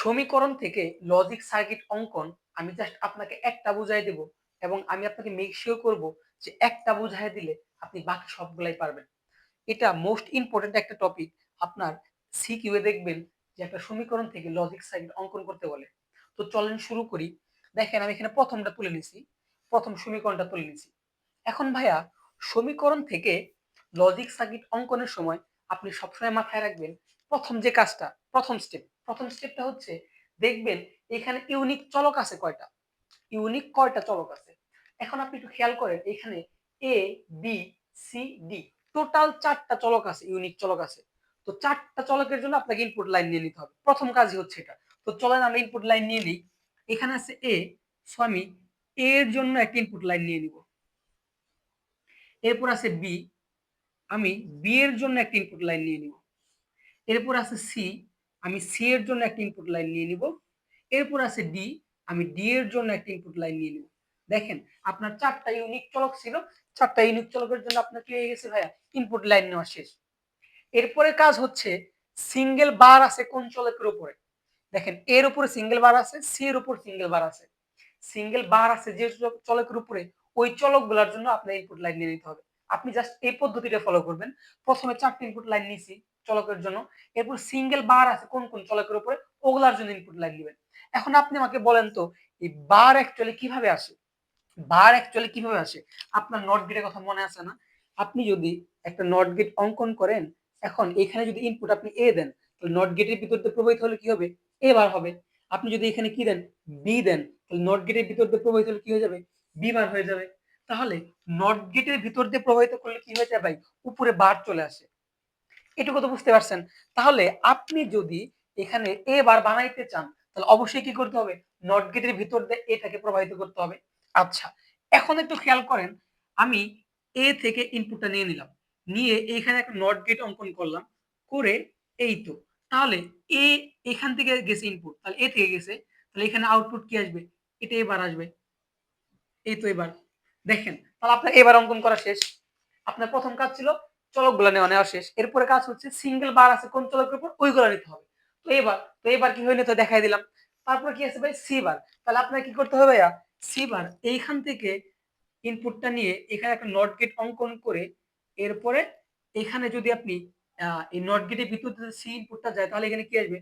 সমীকরণ থেকে logic circuit অঙ্কন আমি জাস্ট আপনাকে একটা বুঝাই দেব এবং আমি আপনাকে মেক শিওর করব যে একটা বুঝাই দিলে আপনি বাকি সবগুলাই পারবেন। এটা মোস্ট ইম্পর্টেন্ট একটা টপিক আপনার সিকিউয়ে দেখবেন যে একটা সমীকরণ থেকে লজিক সার্কিট অঙ্কন করতে বলে। তো চলেন শুরু করি। দেখেন আমি এখানে প্রথমটা তুলে নিছি, প্রথম সমীকরণটা তুলে নিছি। এখন ভাইয়া, সমীকরণ থেকে লজিক সার্কিট অঙ্কনের সময় আপনি সবসময় মাথায় রাখবেন প্রথম যে কাজটা, প্রথম স্টেপ প্রথম স্টেপটা হচ্ছে দেখবেন এখানে ইউনিক চলক আছে কয়টা? ইউনিক কয়টা চলক আছে? এখন আপনি একটু খেয়াল করেন, এখানে A B C D total চারটা চলক আছে ইউনিক চলক আছে। তো চারটা চলকের জন্য আপনাকে ইনপুট লাইন নিয়ে নিতে হবে। প্রথম কাজই হচ্ছে এটা। তো চলেন আমরা ইনপুট লাইন নিয়ে নিই। এখানে আছে এ সো আমি এর জন্য একটা ইনপুট লাইন নিয়ে নিব। এরপর আছে বি আমি বি এর জন্য একটা ইনপুট লাইন নিয়ে নিব। এরপর আছে সি আমি সি এর জন্য একটা ইনপুট লাইন নিয়ে নিব। এরপর আছে ডি আমি ডি এর জন্য একটা ইনপুট লাইন নিয়ে নিব। দেখেন, আপনার চারটা ইউনিক চলক ছিল, চারটা ইউনিক চলকের জন্য আপনার কি হয়ে গেছে ভাইয়া? ইনপুট লাইন নেওয়া শেষ। এরপরে কাজ হচ্ছে সিঙ্গেল বার আছে কোন চলকের উপরে? দেখেন, এর উপরে সিঙ্গেল বার আছে সি এর উপর সিঙ্গেল বার আছে। সিঙ্গেল বার আছে যে চলকের উপরে, ওই চলকগুলোর জন্য আপনার ইনপুট লাইন নিয়ে নিতে হবে। আপনি জাস্ট এই পদ্ধতিটা ফলো করবেন। প্রথমে চারটি ইনপুট লাইন নিয়েছি চলকের জন্য। এরপর সিঙ্গেল বার আছে কোন কোন চলকের উপরে, ওগুলার জন্য ইনপুট লাইন দিবেন এখন আপনি আমাকে বলেন তো, এই বার অ্যাকচুয়ালি কীভাবে আসে? বার অ্যাকচুয়ালি কীভাবে আসে? আপনার নট গেটের কথা মনে আছে না? আপনি যদি একটা নট গেট অঙ্কন করেন, এখন এখানে যদি ইনপুট আপনি এ দেন, তাহলে নট গেটের ভিতর দিয়ে প্রবাহিত হলে কি হবে? এ বার হবে। আপনি যদি এখানে কি দেন? বি দেন, তাহলে নট গেটের ভিতর দিয়ে প্রবাহিত হলে কি হয়ে যাবে? বি বার হয়ে যাবে। তাহলে নট গেটের ভিতর দিয়ে প্রবাহিত করলে কি হয়ে যায় ভাই? উপরে বার চলে আসে। এটুকু তো বুঝতে পারছেন। তাহলে আপনি যদি এখানে এ বার বানাইতে চান, তাহলে অবশ্যই কি করতে হবে? নট গেটের ভিতর দিয়ে এটাকে প্রবাহিত করতে হবে। আচ্ছা এখন একটু খেয়াল করেন, আমি এ থেকে ইনপুটটা নিয়ে নিলাম। নিয়ে এখানে একটা নট গেট অঙ্কন করলাম, করে এই তো। তাহলে এ এখান থেকে গেছে ইনপুট তাহলে এ থেকে গেছে। তাহলে এখানে আউটপুট কি আসবে? এটা এবার আসবে। এই তো এবার। দেখেন, তাহলে আপনার এবার অঙ্কন করা শেষ। আপনার প্রথম কাজ ছিল চলকগুলো নেওয়া নেওয়া শেষ। এরপরে কাজ হচ্ছে সিঙ্গেল বার আছে কোন চলকের উপর? ওইগুলো নিতে হবে। তো এবার তো এবার কি হইলে তো দেখাই দিলাম। তারপর কি আছে ভাই? সি বার তাহলে আপনার কি করতে হবে ভাইয়া? সি বার এইখান থেকে ইনপুটটা নিয়ে এখানে একটা নট গেট অঙ্কন করে এরপরে এখানে যদি আপনি এই নট গেটের ভিতর যদি সি ইনপুটটা যায়, তাহলে এখানে কি আসবে?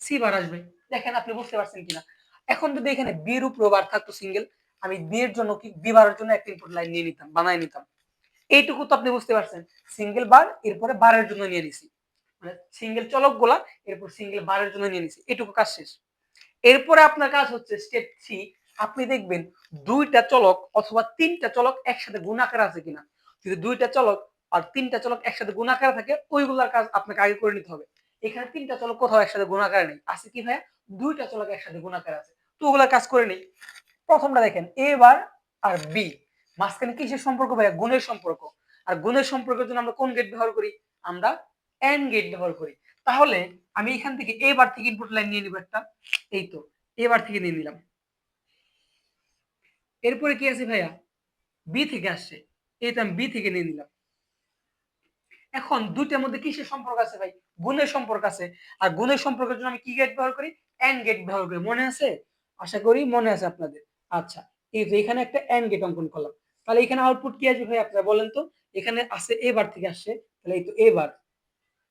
সি বার আসবে। দেখেন, আপনি বুঝতে পারছেন কিনা? এখন যদি এখানে বির উপর বার থাকতো সিঙ্গেল আমি বি এর জন্য কি বি বারের জন্য একটা ইনপুট লাইন নিয়ে নিতাম বানাই নিতাম। এইটুকু তো আপনি বুঝতে পারছেন। সিঙ্গেল বার এরপরে বারের জন্য নিয়ে নিছি। মানে সিঙ্গেল চলকগুলা এরপর সিঙ্গেল বারের জন্য নিয়ে নিছি। এটুকু কাজ শেষ। এরপরে আপনার কাজ হচ্ছে স্টেপ থ্রি আপনি দেখবেন দুইটা চলক অথবা তিনটা চলক একসাথে গুণাকার আছে কিনা। যদি দুইটা চলক আর তিনটা চলক একসাথে গুণাকার থাকে, ওইগুলার কাজ আপনাকে আগে করে নিতে হবে। এখানে তিনটা চলক কোথাও একসাথে গুণাকার নেই। আছে কি ভাইয়া? দুইটা চলক একসাথে গুণাকার আছে। তো ওগুলার কাজ করে নেই। প্রথমটা দেখেন এ বার আর বি মাঝখানে কিসের সম্পর্ক ভাইয়া? গুণের সম্পর্ক। আর গুণের সম্পর্কের জন্য আমরা কোন গেট ব্যবহার করি? আমরা এন গেট ব্যবহার করি। তাহলে আমি এখান থেকে এ বার থেকে ইনপুট লাইন নিয়ে নিব একটা। এই তো এ বার থেকে নিয়ে নিলাম। এরপরে কি আছে ভাইয়া? বি থেকে আসছে। এই তো আমি বি থেকে নিয়ে নিলাম। এখন দুইটার মধ্যে কিসের সম্পর্ক আছে ভাই? গুণের সম্পর্ক আছে। আর গুণের সম্পর্কের জন্য আমি কি গেট ব্যবহার করি? এন গেট ব্যবহার করি। মনে আছে? আশা করি মনে আছে আপনাদের। আচ্ছা এই তো এখানে একটা এন গেট অঙ্কন করলাম। তাহলে এখানে আউটপুট কি আসবে ভাই আপনারা বলেন তো? এখানে আসে এ বার থেকে আসছে তাহলে এই তো এ বার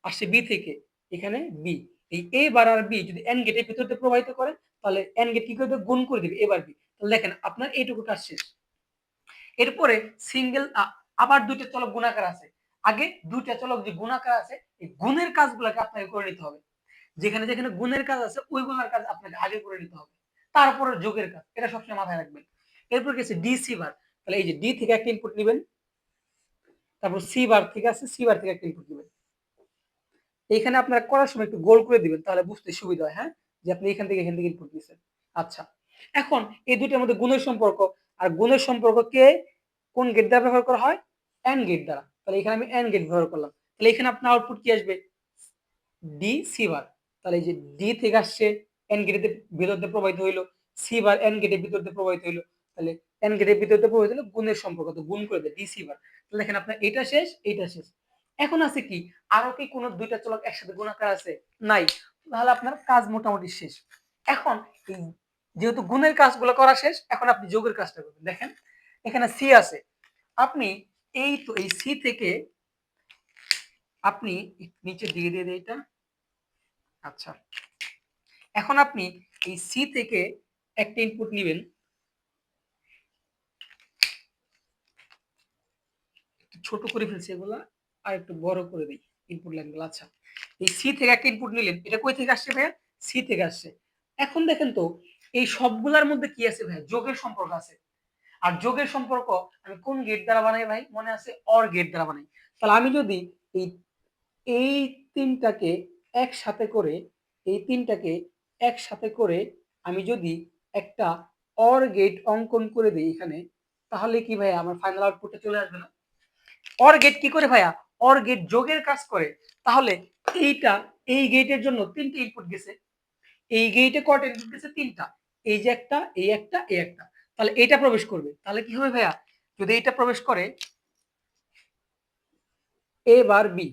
আসছে বি থেকে, এখানে বি এই এ বার আর বি যদি এন গেটের ভিতর দিয়ে প্রবাহিত করে, তাহলে এন গেট কি করে গুণ করে দিবে এবার বি তাহলে দেখেন আপনার এইটুকু কাজ শেষ। এরপরে সিঙ্গেল আবার দুইটা চলক গুণাকার আছে। আগে দুইটা চলক যে গুণাকার আছে, এই গুণের কাজগুলোকে আপনাকে করে নিতে হবে। যেখানে যেখানে গুণের কাজ আছে ওইগুলোর কাজ আপনাকে আগে করে নিতে হবে। তারপরে যোগের কাজ, এটা সবসময় মাথায় রাখবেন। এরপর গেছে ডি সি বার তাহলে এই যে ডি থেকে একটা ইনপুট নেবেন। তারপর সি বার থেকে আছে সি বার থেকে একটা ইনপুট নেবেন। এইখানে আপনারা করার সময় একটু গোল করে দিবেন, তাহলে বুঝতে সুবিধা হয় হ্যাঁ? যে আপনি এখান থেকে এখান থেকে ইনপুট নিয়েছেন আচ্ছা এখন এই দুইটার মধ্যে গুণের সম্পর্ক, আর গুণের সম্পর্ক কে কোন গেট দ্বারা ব্যবহার করা হয়? এন গেট দ্বারা। তাহলে এখানে আমি এন গেট ব্যবহার করলাম। তাহলে এখানে আপনার আউটপুট কি আসবে? ডি সি বার তাহলে এই যে ডি থেকে আসছে এন গেটের ভিতর দিয়ে প্রবাহিত হইল সি বার এন গেটের ভিতর দিয়ে প্রবাহিত হইল। তাহলে এন গেটের ভিতর হলো গুণের সম্পর্ক, তো গুণ করে দেয় ডি সি বার তাহলে দেখেন আপনার এটা শেষ, এইটা শেষ। এখন আছে কি? আরও কি কোনো দুইটা চলক একসাথে গুণাকার আছে? নাই। তাহলে আপনার কাজ মোটামুটি শেষ। এখন এই যেহেতু গুণের কাজগুলো করা শেষ, এখন আপনি যোগের কাজটা করবেন। দেখেন, এখানে সি আছে। আপনি এই তো এই সি থেকে আপনি নিচে দিয়ে দিয়ে এটা। আচ্ছা। এখন আপনি এই সি থেকে একটা ইনপুট নেবেন। ছোট করে ফেলছি এগুলা, আর একটু বড় করে দিই ইনপুট লাইনগুলো আচ্ছা এই সি থেকে একটা ইনপুট নিলেন, এটা কই থেকে আসছে ভাইয়া? সি থেকে আসছে। এখন দেখেন তো, এই সবগুলার মধ্যে কি আছে ভাই যোগের সম্পর্ক আছে। আর যোগের সম্পর্ক আমি কোন গেট দ্বারা বানাই ভাই? মনে আছে অর গেট দ্বারা বানাই। তাহলে আমি যদি এই এই তিনটাকে একসাথে করে, এই তিনটাকে একসাথে করে আমি যদি একটা অর গেট অঙ্কন করে দিই এখানে, তাহলে কি ভাইয়া আমার ফাইনাল আউটপুটটা চলে আসবে না? অর গেট কি করে ভাইয়া? অর গেট যোগের কাজ করে। তাহলে এইটা, এই গেটের জন্য তিনটে ইনপুট গেছে। এই গেটে কটা ইনপুট গেছে? তিনটা। এই যে একটা, এই একটা এই একটা। তাহলে এইটা প্রবেশ করবে। তাহলে কি হবে ভাইয়া? যদি এইটা প্রবেশ করে এ বার বি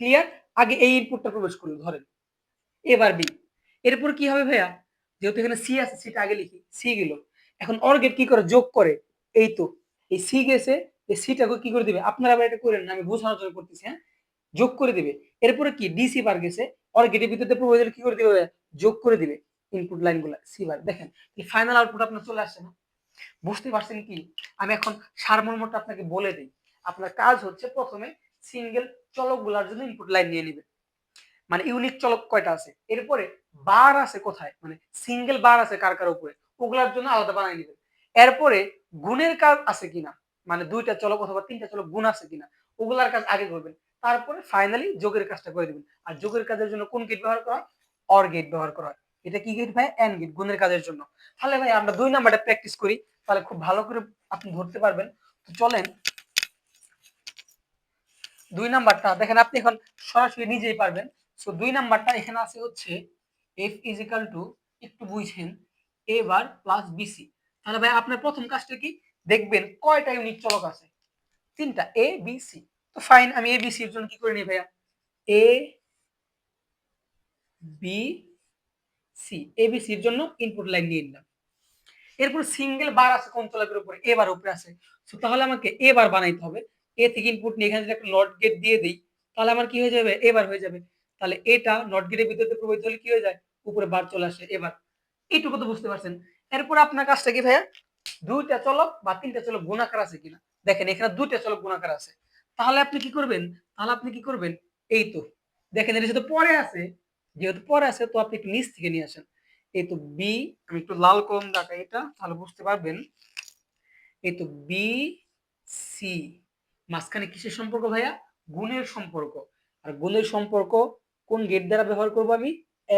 ক্লিয়ার আগে এই ইনপুটটা প্রবেশ করল ধরেন। এ বার বি এরপর কি হবে ভাইয়া? যেহেতু এখানে সি আছে, সেটা আগে লিখি। সি গেল। এখন অর গেট কি করে? যোগ করে। এই তো, এই সি গেছে এই সিটাকে কি করে দিবে? আপনারা আবার এটা করেন আমি বোঝানোর জন্য করতেছি হ্যাঁ? যোগ করে দিবে। এরপরে কি? ডিসি বার গেছে অর গেটের ভিতরে প্রবেশ কি করে দিবে? যোগ করে দিবে ইনপুট লাইনগুলো সি বার দেখেন ফাইনাল আউটপুট আপনার চলে আসছে না। বুঝতে পারছেন কি? আমি এখন সারমর্মটা আপনাকে বলে দিই। আপনার কাজ হচ্ছে প্রথমে সিঙ্গেল চলকগুলোর জন্য ইনপুট লাইন নিয়ে নেবেন। মানে ইউনিক চলক কয়টা আছে? এরপরে বার আছে কোথায়? মানে সিঙ্গেল বার আছে কার কার উপরে? ওগুলার জন্য আলাদা বানাই নেবেন। এরপরে গুণের কাজ আছে কিনা? মানে দুইটা চলক অথবা তিনটা চলক গুণ আছে কিনা, ওগুলার কাজ আগে করবেন। তারপরে ফাইনালি যোগের কাজটা করে দিবেন। আর যোগের কাজের জন্য কোন গেট ব্যবহার করা হয়? অর গেট ব্যবহার করা হয়। এটা কি গেট ভাই? এন গেট গুণের কাজের জন্য। তাহলে ভাই আমরা দুই নাম্বারটা প্র্যাকটিস করি, তাহলে খুব ভালো করে আপনি ধরতে পারবেন। তো চলেন, দুই নাম্বারটা দেখেন আপনি এখন সরাসরি নিজেই পারবেন। সো দুই নাম্বারটা এখানে আছে হচ্ছে এফ ইজ টু একটু বুঝছেন এ বার প্লাস বিসি তাহলে ভাই আপনার প্রথম কাজটা কি? দেখবেন কয়টা ইউনিট চলক আছে? তিনটা এ বি সি তো ফাইন আমি এ বি সির জন্য কি করে নিই ভাইয়া? A B C A B সির জন্য ইনপুট লাইন নিয়ে নিলাম। এরপর সিঙ্গেল বার আছে কোন চলকের উপরে? এ বার উপরে আছে। তো তাহলে আমাকে এ বার বানাইতে হবে। এ থেকে ইনপুট নিয়ে এখানে যদি একটা নট গেট দিয়ে দিই, তাহলে আমার কি হয়ে যাবে? এবার হয়ে যাবে। তাহলে এটা নট গেটের ভিতরে প্রবাহিত হলে কি হয়ে যায়? উপরে বার চলে আসে এবার এইটুকু তো বুঝতে পারছেন। এরপর আপনার কাজটা কি ভাইয়া? দুইটা চলক বা তিনটা চলক গুণাকার আছে কিনা? দেখেন, এখানে দুইটা চলক গুণাকার আছে। তাহলে আপনি কি করবেন? তাহলে আপনি কি করবেন? এই তো। দেখেন এটা যেহেতু পরে আছে, যেহেতু পরে আছে, তো আপনি একটু নিচ থেকে নিয়ে আসেন। এই তো বি আমি একটু লাল কম ডাকা এটা, তাহলে বুঝতে পারবেন। এই তো বি সি মাঝখানে কিসের সম্পর্ক ভাইয়া? গুণের সম্পর্ক। আর গুণের সম্পর্ক কোন গেট দ্বারা ব্যবহার করব আমি?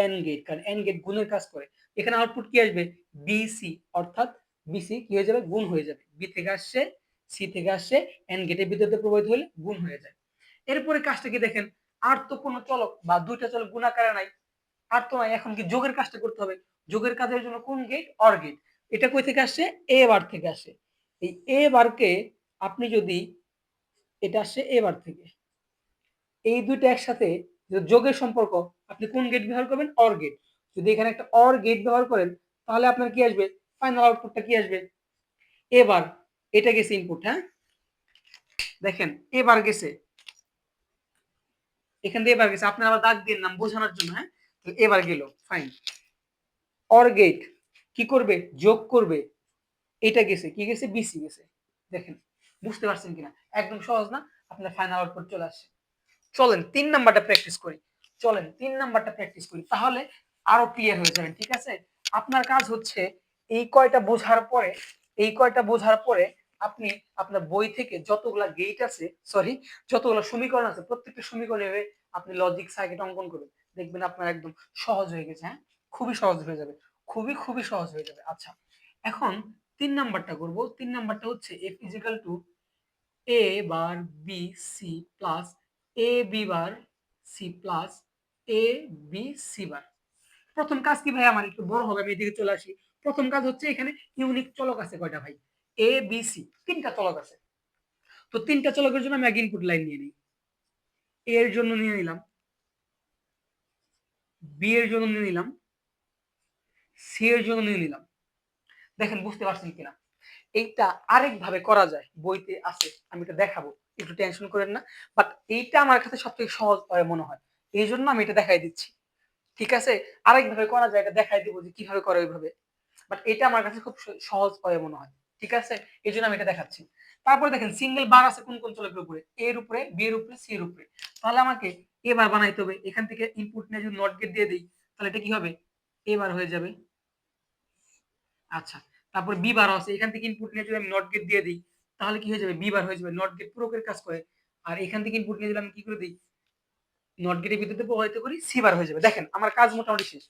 এন গেট কারণ এন গেট গুণের কাজ করে। এখানে আউটপুট কি আসবে? বিসি অর্থাৎ বিসি কি হয়ে যাবে? গুণ হয়ে যাবে। বি থেকে আসছে সি থেকে আসছে এন গেটের ভিতরে প্রবাহিত হলে গুণ হয়ে যায়। এরপরে কাজটা কি দেখেন? আর তো কোনো চলক বা দুইটা চলক গুণাকারে নাই। আর তো নাই, এখন কি যোগের কাজটা করতে হবে? যোগের কাজের জন্য কোন গেট অর গেট এটা কই থেকে আসছে? এ বার থেকে আসে এই এ বারকে আপনি যদি এটা আসছে এ বার থেকে, এই দুইটা একসাথে যোগের সম্পর্ক, আপনি কোন গেট ব্যবহার করবেন? অর গেট যদি এখানে একটা অর গেট ব্যবহার করেন, তাহলে আপনার কি আসবে? ফাইনাল আউটপুটটা কি আসবে? এবার, এটা গেছে ইনপুট হ্যাঁ? দেখেন, এবার গেছে। এখান দিয়ে এবার গেছে। আপনি আবার দাগ দিয়ে নাম বোঝানোর জন্য হ্যাঁ? এবার গেল ফাইন অর গেট কি করবে? যোগ করবে। এটা গেছে, কি গেছে? বিসি গেছে। দেখেন, বুঝতে পারছেন কিনা? একদম সহজ না? আপনার ফাইনাল আউটপুট চলে আসছে। চলেন, তিন নাম্বারটা প্র্যাকটিস করি। চলেন, তিন নাম্বারটা প্র্যাকটিস করি। তাহলে আরও ক্লিয়ার হয়ে যাবেন ঠিক আছে? আপনার কাজ হচ্ছে এই কয়টা বোঝার পরে, এই কয়টা বোঝার পরে আপনি আপনার বই থেকে যতগুলা গেট আছে সরি যতগুলো সমীকরণ আছে, প্রত্যেকটা সমীকরণে আপনি লজিক সার্কিট অঙ্কন করবেন। দেখবেন আপনার একদম সহজ হয়ে গেছে হ্যাঁ? খুবই সহজ হয়ে যাবে, খুবই খুবই সহজ হয়ে যাবে। আচ্ছা এখন তিন নাম্বারটা করব। তিন নাম্বারটা হচ্ছে F equal to A bar B C plus A B bar C plus A B C bar প্রথম কাজ কি ভাই? আমার একটু বড় হবে, আমি এদিকে চলে আসি। প্রথম কাজ হচ্ছে এখানে ইউনিক চলক আছে কয়টা ভাই? এ বি সি তিনটা চলক আছে। তো তিনটা চলকের জন্য আমি আগে ইনপুট লাইন নিয়ে নিই। এর জন্য নিয়ে নিলাম। বি এর জন্য নিয়ে নিলাম। সি এর জন্য নিয়ে নিলাম। দেখেন, বুঝতে পারছেন কিনা? এইটা আরেক ভাবে করা যায়। বইতে আছে। আমি এটা দেখাবো। একটু টেনশন করেন না। বাট এইটা আমার কাছে সব থেকে সহজ মনে হয়। এই জন্য আমি এটা দেখাই দিচ্ছি। ঠিক আছে? আরেক ভাবে করা যায়, এটা দেখাই দিব যে কীভাবে করে ওইভাবে। বাট এটা আমার কাছে খুব সহজ হয় মনে হয়। ঠিক আছে? এই জন্য আমি এটা দেখাচ্ছি। তারপরে দেখেন সিঙ্গেল বার আছে কোন কোন চলকের উপরে? এর উপরে বি এর উপরে সি এর উপরে। তাহলে আমাকে এবার বানাইতে হবে। এখান থেকে ইনপুট নিয়ে যদি নট গেট দিয়ে দিই, তাহলে এটা কি হবে? এবার হয়ে যাবে। আচ্ছা তারপর বি বার আছে। এখান থেকে ইনপুট নিয়ে যদি আমি নট গেট দিয়ে দিই, তাহলে কি হয়ে যাবে? বি বার হয়ে যাবে। নট গেট পুরোকের কাজ করে। আর এখান থেকে ইনপুট নিয়ে যদি আমি কি করে দিই? নট গেটের ভিতরে প্রবাহিত করি সি বার হয়ে যাবে। দেখেন, আমার কাজ মোটামুটি শেষ।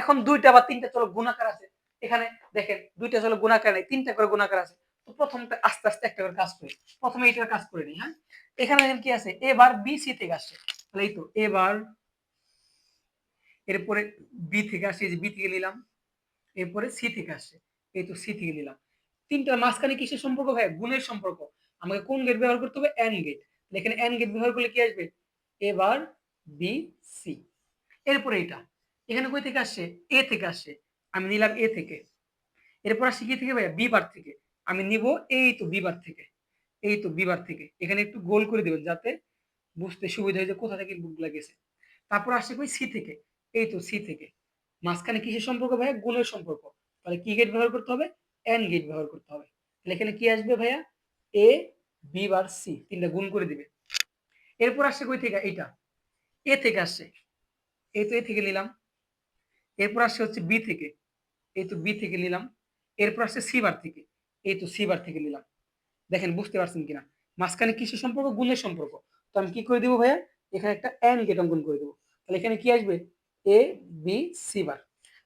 এখন দুইটা বা তিনটা চলক গুণাকার আছে। এখানে দেখেন দুইটা চলক গুণাকার নেই, তিনটা করে গুণাকার আছে। তো প্রথমটা আস্তে আস্তে একটা করে কাজ করি। প্রথমে এইটার কাজ করে নিই হ্যাঁ? এখানে দেখেন কি আছে? এবার বি সি থেকে আসছে তাহলে এই তো এবার এরপরে বি থেকে আসছে বি থেকে নিলাম। এরপরে সি থেকে আসছে এই তো সি থেকে নিলাম। তিনটার মাঝখানে কিসের সম্পর্ক ভাই? গুণের সম্পর্ক। আমাকে কোন গেট ব্যবহার করতে হবে? এন গেট এখানে এন গেট ব্যবহার করলে কি আসবে? এবার বি সি এরপরে এটা এখানে কই থেকে আসছে এ থেকে আসছে আমি নিলাম এ থেকে। এরপর আসছে কি থেকে ভাইয়া? বি বার থেকে। আমি নিব এই তো বি বার থেকে। এই তো বি বার থেকে। এখানে একটু গোল করে দেবেন যাতে বুঝতে সুবিধা হয় যে কোথা থেকে ইনপুটগুলো গেছে। তারপর আসছে কই? সি থেকে। এই তো সি থেকে। মাঝখানে কিসের সম্পর্ক ভাইয়া? গুণের সম্পর্ক। তাহলে কি গেট ব্যবহার করতে হবে? এন গেট ব্যবহার করতে হবে। তাহলে এখানে কি আসবে ভাইয়া? এ বি বার সি তিনটা গুণ করে দিবে। এরপর আসছে কই থেকে? এইটা। এ থেকে আসছে এই তো এ থেকে নিলাম। এরপর আসছে হচ্ছে বি থেকে। এই তো বি থেকে নিলাম। এরপর আসছে সি বার থেকে। এই তো সি বার থেকে নিলাম। দেখেন, বুঝতে পারছেন কিনা? মাঝখানে কিসের সম্পর্ক, গুণের সম্পর্ক। তো আমি কি করে দিব ভাইয়া? এখানে একটা এন গেট অঙ্কন করে দেবো। তাহলে এখানে কি আসবে? এ বি সি বার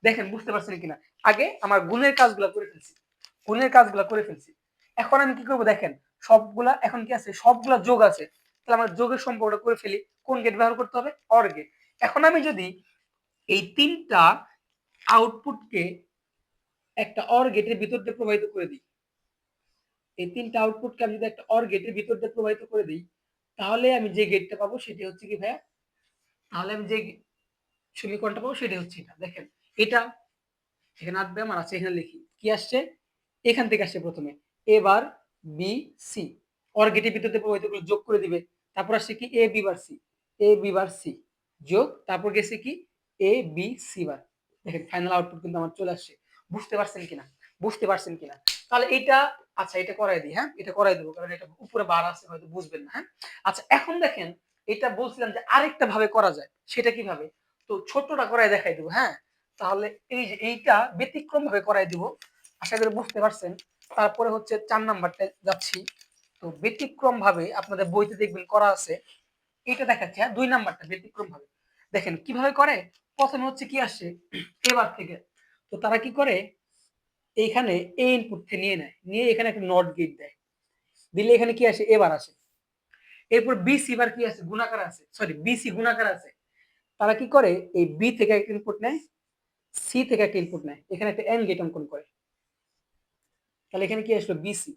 দেখেন, বুঝতে পারছেন কিনা? আগে আমার গুণের কাজগুলো করে ফেলছি। গুণের কাজগুলো করে ফেলছি। এখন আমি কি করব? দেখেন, সবগুলা এখন কি আছে? সবগুলা যোগ আছে। তাহলে আমার যোগের সম্পর্কটা করে ফেলি। কোন গেট ব্যবহার করতে হবে? অর গেট এখন আমি যদি এই তিনটা আউটপুটকে একটা অর গেটের ভিতর দিয়ে প্রবাহিত করে দিই। এই তিনটা আউটপুটকে আমি যদি একটা অর গেটের ভিতর দিয়ে প্রবাহিত করে দিই, তাহলে আমি যে গেটটা পাবো সেটি হচ্ছে কি ভাইয়া? তাহলে আমি যে সমীকরণটা পাবো সেটা হচ্ছে এটা। দেখেন, এটা এখানে আসবে, আমার আছে এখানে লিখি। কি আসছে? এখান থেকে আসছে প্রথমে। এবার বি সি অর গেটের ভিতর দিয়ে প্রবাহিত করে যোগ করে দিবে। তারপর আসছে কি? A B bar C A B bar C যোগ, তারপর গেছে কি? A B C bar. দেখেন ফাইনাল আউটপুট কিন্তু আমার চলে আসছে। বুঝতে পারছেন কিনা? বুঝতে পারছেন কিনা? তাহলে এটা আচ্ছা এটা করাই দিই হ্যাঁ? এটা করাই দেবো, কারণ এটা উপরে বার আছে, হয়তো বুঝবেন না হ্যাঁ? আচ্ছা এখন দেখেন, এটা বলছিলাম যে আরেকটা ভাবে করা যায়, সেটা কীভাবে? তো ছোটটা করাই দেখাই দেবো হ্যাঁ? তাহলে এই যে এইটা ব্যতিক্রম ভাবে করাই দিব, আশা করি বুঝতে পারছেন। তারপরে হচ্ছে চার নাম্বারটা যাচ্ছি। তো ব্যতিক্রম ভাবে আপনাদের বইতে দেখবেন করা আছে। এটা দেখাচ্ছে হ্যাঁ? দুই নাম্বারটা ব্যতিক্রম ভাবে। দেখেন, কীভাবে করে? প্রথমে হচ্ছে কি আসে, এবার থেকে তো তারা কি করে? এইখানে এ ইনপুট থেকে নিয়ে নেয়। নিয়ে এখানে একটা নট গেট দেয়। দিলে এখানে কি আসে? এবার আসে। এরপর বিসি বার কি আছে গুণাকার আছে সরি বিসি গুণাকার আছে তারা কি করে? এই বি থেকে একটা ইনপুট নেয় সি থেকে একটা ইনপুট নেয়। এখানে একটা এন গেট অঙ্কন করে। তাহলে এখানে কি আসলো? বিসি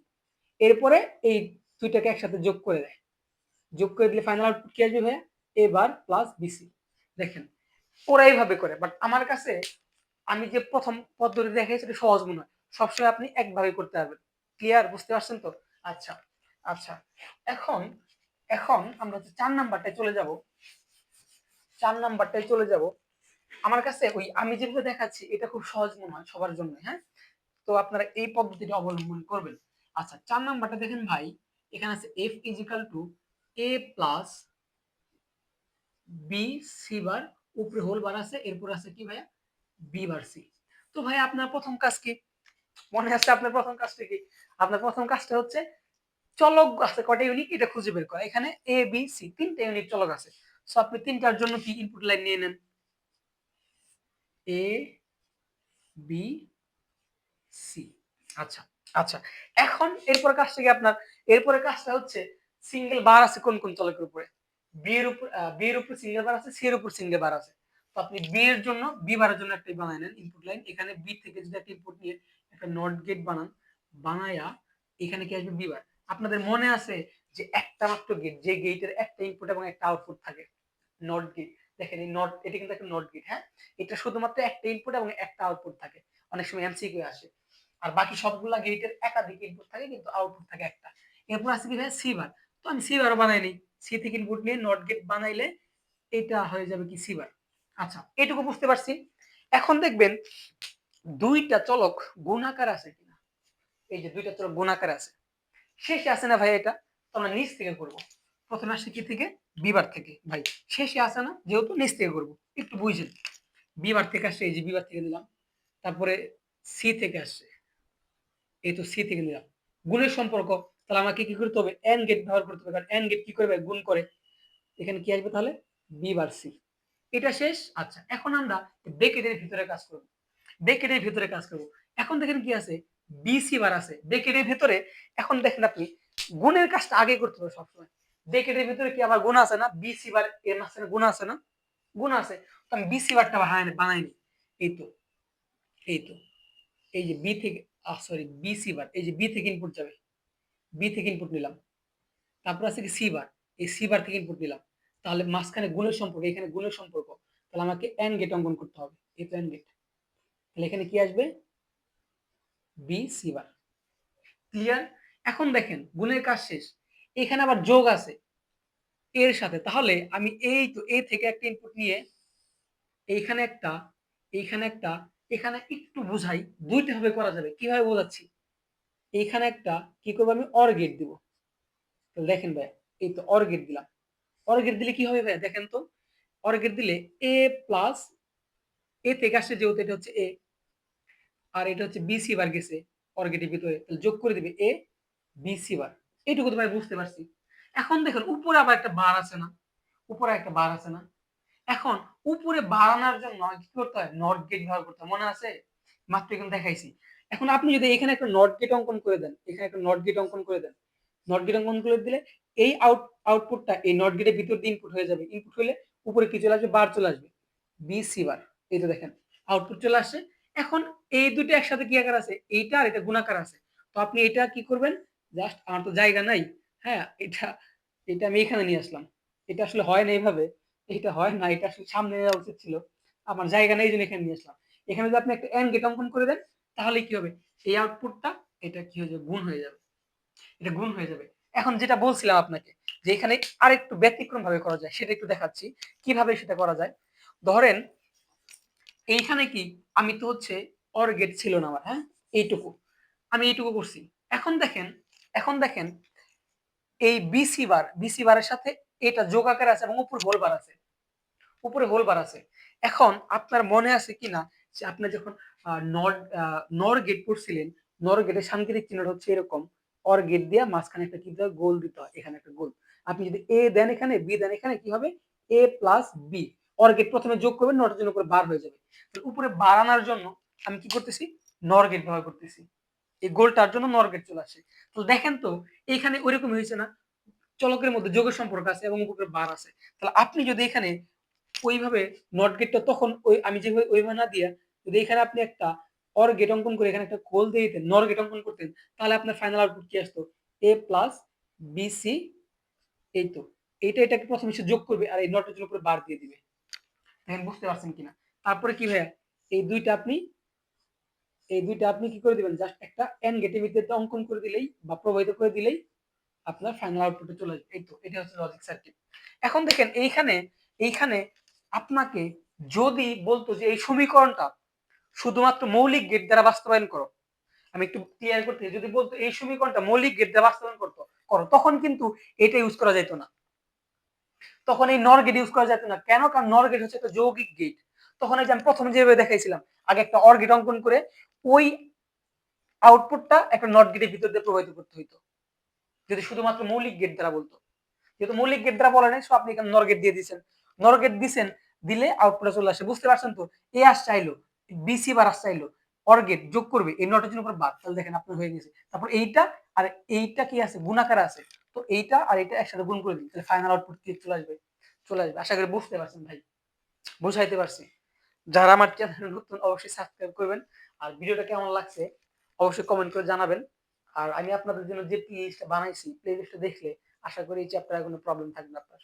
এরপরে এই দুইটাকে একসাথে যোগ করে দেয়। যোগ করে দিলে ফাইনাল আউটপুট কি আসবে ভাইয়া? এবার প্লাস বিসি দেখেন, ওরা এইভাবে করে। বাট আমার কাছে আমি যে প্রথম পদ্ধতি দেখে সেটা সহজ মনে হয়। সবসময় আপনি একভাবে করতে পারবেন ক্লিয়ার বুঝতে পারছেন তো? আচ্ছা আচ্ছা। এখন এখন আমরা চার নাম্বারটায় চলে যাব, চার নাম্বারটায় চলে যাব, আমার কাছে ওই আমি যেভাবে দেখাচ্ছি, এটা খুব সহজ মনে হয় সবার জন্য হ্যাঁ? তো আপনারা এই পদ্ধতিটা অবলম্বন করবেন। আচ্ছা চার নাম্বারটা দেখেন ভাই, এখানে আছে F equal to A plus B C bar উপরে হোল বার আছে, এরপর আছে কি ভাইয়া? বি বার তো ভাই, আপনার প্রথম কাজ কি? মনে আপনার প্রথম কাজটা কি? আপনার প্রথম কাজটা হচ্ছে চলক আছে ইউনিট এটা খুঁজে বের করা। এখানে এ বি সি তিনটা ইউনিট চলক আছে। সো আপনি তিনটার জন্য কি ইনপুট লাইন নিয়ে নেন? এ বি সি আচ্ছা আচ্ছা। এখন এরপর কাজটা কি আপনার? এরপরে কাজটা হচ্ছে সিঙ্গেল বার আছে কোন কোন চলকের উপরে? বি এর উপর বি এর উপর সিঙ্গেল বার আছে সি এর উপর সিঙ্গেল বার আছে। তো আপনি বি এর জন্য বি বারের জন্য একটা বানায় নেন ইনপুট লাইন এখানে বি থেকে যদি একটা ইনপুট নিয়ে একটা নট গেট বানান, বানায়া এখানে কি আসবে বি বার? আপনাদের মনে আছে যে একটা মাত্র গেট যে গেটের একটা ইনপুট এবং একটা আউটপুট থাকে নট গেট দেখেন এই নট এটা কিন্তু একটা নট গেট হ্যাঁ? এটা শুধুমাত্র একটা ইনপুট এবং একটা আউটপুট থাকে। অনেক সময় এমসিকিউ আসে। আর বাকি সবগুলা গেটের একাধিক ইনপুট থাকে, কিন্তু আউটপুট থাকে একটা। এরপর আছে কি ভাই? C bar. তো আমি সি বারও বানাই নিই। সি থেকে ইনপুট নিয়ে নট গেট বানাইলে এটা হয়ে যাবে কি সি বার? আচ্ছা এটুকু বুঝতে পারছি। এখন দেখবেন দুইটা চলক গুণাকার আছে কিনা? এই যে দুইটা চলক গুণাকার আছে। শেষে আছে না ভাই এটা? আমরা নিচ থেকে করব। প্রথমে আসছে কি থেকে? বিবার থেকে। ভাই, শেষে আসে না? যেহেতু নিচ থেকে করব। একটু বুঝেন। বিবার থেকে আসছে, এই যে বিবার থেকে দিলাম তারপরে সি থেকে আসছে। এই তো সি থেকে নিলাম। গুণের সম্পর্ক, তাহলে আমাকে কি করতে হবে? এন গেট ব্যবহার করতে হবে। কারণ এন গেট কি করবে গুণ করে। এখানে কি আসবে তাহলে? B bar C. এটা শেষ। আচ্ছা এখন আমরা ব্রেকেটের ভিতরে কাজ করব। ব্রেকেটের ভিতরে কাজ করব। এখন দেখেন কি আছে? বিসি বার আছে। ব্রেকেটের ভিতরে, এখন দেখেন আপনি, গুণের কাজটা আগে করতে হবে সবসময়। ব্রেকেটের ভিতরে কি আবার গুণ আছে না? বিসি বার এর মাঝখানে গুণ আছে না? গুণ আছে। তো আমি বিসি বারটা বানাইনি বানাইনি। এই তো এই তো। এই যে বি থেকে সরি বিসি বার। এই যে বি থেকে ইনপুট যাবে। বি থেকে ইনপুট নিলাম। তারপর আছে কি সি বার। এই সি বার থেকে ইনপুট নিলাম। তাহলে মাঝখানে গুণের সম্পর্ক, এখানে গুণের সম্পর্ক, তাহলে আমাকে এন গেট অঙ্কন করতে হবে। এই তো এন গেট তাহলে এখানে কি আসবে? বি সি বার ক্লিয়ার এখন দেখেন, গুণের কাজ শেষ। এখানে আবার যোগ আছে এর সাথে। তাহলে আমি এই তো এ থেকে একটা ইনপুট নিয়ে এইখানে একটা এইখানে একটা, এখানে একটু বুঝাই, দুইটা ভাবে করা যাবে। কীভাবে বোঝাচ্ছি? এইখানে একটা, কি করব আমি? অর গেট দিব। তাহলে দেখেন ভাই, এই তো অর গেট দিলাম। অর গেট দিলে কি হবে ভাই দেখেন তো অর গেট দিলে এ প্লাস এ থেকে আসছে যেহেতু এটা হচ্ছে এ আর এটা হচ্ছে বিসি বার গেছে অর ভিতরে, তাহলে যোগ করে দিবে এ বিসি বার। এইটুকু তো ভাই বুঝতে পারছি। এখন দেখেন, উপরে আবার একটা বার আছে না, উপরে একটা বার আছে না। এখন উপরে বাড়ানোর জন্য কি করতে হয়? নট গেট ব্যবহার করতে মনে আছে? মাত্র এখানে দেখাইছি। এখন আপনি যদি এখানে একটা নট গেট অঙ্কন করে দেন, এখানে একটা নট গেট অঙ্কন করে দেন নট গেট অঙ্কন করে দিলে এই আউট আউটপুটটা এই নট গেটের ভিতর দিয়ে ইনপুট হয়ে যাবে। ইনপুট হলে উপরে কি চলে আসবে? বার চলে আসবে। বিসি বার এই তো দেখেন আউটপুট চলে আসছে এখন এই দুটো একসাথে কি আকার আছে? এইটা আর এটা গুণাকার আছে। তো আপনি এটা কি করবেন? জাস্ট আমার তো জায়গা নাই। হ্যাঁ এটা এটা আমি এখানে নিয়ে আসলাম। এটা আসলে হয় না এইভাবে। এটা হয় না, এটা আসলে সামনে নেওয়া উচিত ছিল। আমার জায়গা নেই জন্য এখানে নিয়ে আসলাম। এখানে যদি আপনি একটা এন গেট অঙ্কন করে দেন, তাহলে কি হবে? এই আউটপুটটা এটা কি হয়ে যাবে? গুণ হয়ে যাবে। এটা গুণ হয়ে যাবে। এখন যেটা বলছিলাম আপনাকে, যে এখানে আরেকটু ব্যতিক্রম ভাবে করা যায়, সেটা একটু দেখাচ্ছি। কীভাবে সেটা করা যায়? ধরেন, এইখানে কি আমি তো হচ্ছে অর গেট ছিল না আমার হ্যাঁ? এইটুকু। আমি এইটুকু করছি। এখন দেখেন এখন দেখেন, এই বিসি বার বিসি বারের সাথে এটা যোগ আকার আছে এবং উপর হোল বার আছে। উপরে হোল বার আছে। এখন আপনার মনে আছে কি না? যে আপনি যখন নর নর গেট পড়ছিলেন, নর গেটের সাংকেতিক চিহ্নটা হচ্ছে এরকম। অর গেট দিয়ে মাঝখানে একটা কি দিতে হয় গোল দিতে হয়। এখানে একটা গোল আপনি যদি এ দেন এখানে বি দেন এখানে, কি হবে? A plus B or gate প্রথমে যোগ করবেন নটার জন্য করে বার হয়ে যাবে। উপরে বাড়ানোর জন্য আমি কি করতেছি? নর গেট ব্যবহার করতেছি। এই গোলটার জন্য নর গেট চলে আসে। তো দেখেন তো, এখানে ওইরকম হয়েছে না? চলকের মধ্যে যোগের সম্পর্ক আছে এবং উপরে বার আছে। তাহলে আপনি যদি এখানে ওইভাবে নট গেটটা তখন ওই, আমি যেভাবে ওইভাবে না দিয়ে, যদি এখানে আপনি একটা অর গেট অঙ্কন করে এখানে একটা গোল দিয়ে দিতেন নর গেট অঙ্কন করতেন, তাহলে আপনার ফাইনাল আউটপুট কি আসতো? এ প্লাস বিসি এই তো। এইটা এটাকে প্রথমে সে যোগ করবে আর এই নটের জন্য উপরে বার দিয়ে দিবে। দেখেন বুঝতে পারছেন কিনা? তারপরে কি ভাইয়া? এই দুইটা আপনি, এই দুইটা আপনি কি করে দিবেন? জাস্ট একটা এন গেটের ভিতরে অঙ্কন করে দিলেই বা প্রবাহিত করে দিলেই আপনার ফাইনাল আউটপুটে চলে আসবে। এই তো, এটা হচ্ছে লজিক সার্কিট এখন দেখেন, এইখানে এইখানে আপনাকে যদি বলতো যে এই সমীকরণটা শুধুমাত্র মৌলিক গেট দ্বারা বাস্তবায়ন করো। আমি একটু ক্লিয়ার করতে যদি বলতো এই সমীকরণটা মৌলিক গেট দ্বারা বাস্তবায়ন করতো, করো, তখন কিন্তু এটা ইউজ করা যেত না। তখন এই নর গেট ইউজ করা যেত না। কেন? কারণ নর গেট হচ্ছে একটা যৌগিক গেট তখন এই যে আমি প্রথমে যেভাবে দেখাইছিলাম, আগে একটা অর গেট অঙ্কন করে ওই আউটপুটটা একটা নট গেটের ভিতর দিয়ে প্রবাহিত করতে হইতো। যদি শুধুমাত্র মৌলিক গেট দ্বারা বলতো। যেহেতু মৌলিক গেট দ্বারা বলে নেই সো আপনি এখানে নর গেট দিয়ে দিচ্ছেন নর গেট দিচ্ছেন দিলে আউটপুটে চলে আসে। বুঝতে পারছেন তো? এ আস চাইলো বিসি বার আস চাইলো অর গেট যোগ করবে। এই নটের জন্য বাদ তাহলে দেখেন, আপনার হয়ে গেছে। তারপর এইটা, আর এইটা কি আছে? গুণাকার আছে। তো এইটা আর এটা একসাথে গুণ করে দিন, তাহলে ফাইনাল আউটপুট কি চলে আসবে? চলে আসবে। আশা করি বুঝতে পারছেন ভাই। বুঝাইতে পারছি। যারা আমার চ্যানেল নতুন, অবশ্যই সাবস্ক্রাইব করবেন। আর ভিডিওটা কেমন লাগছে, অবশ্যই কমেন্ট করে জানাবেন। আর আমি আপনাদের জন্য যে প্লে লিস্টটা বানাইছি প্লে লিস্টটা দেখলে আশা করি এই চ্যাপ্টারে কোনো প্রবলেম থাকবে না আপনার।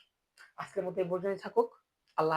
আজকের মতো এই পর্যন্তই থাকুক। আল্লাহ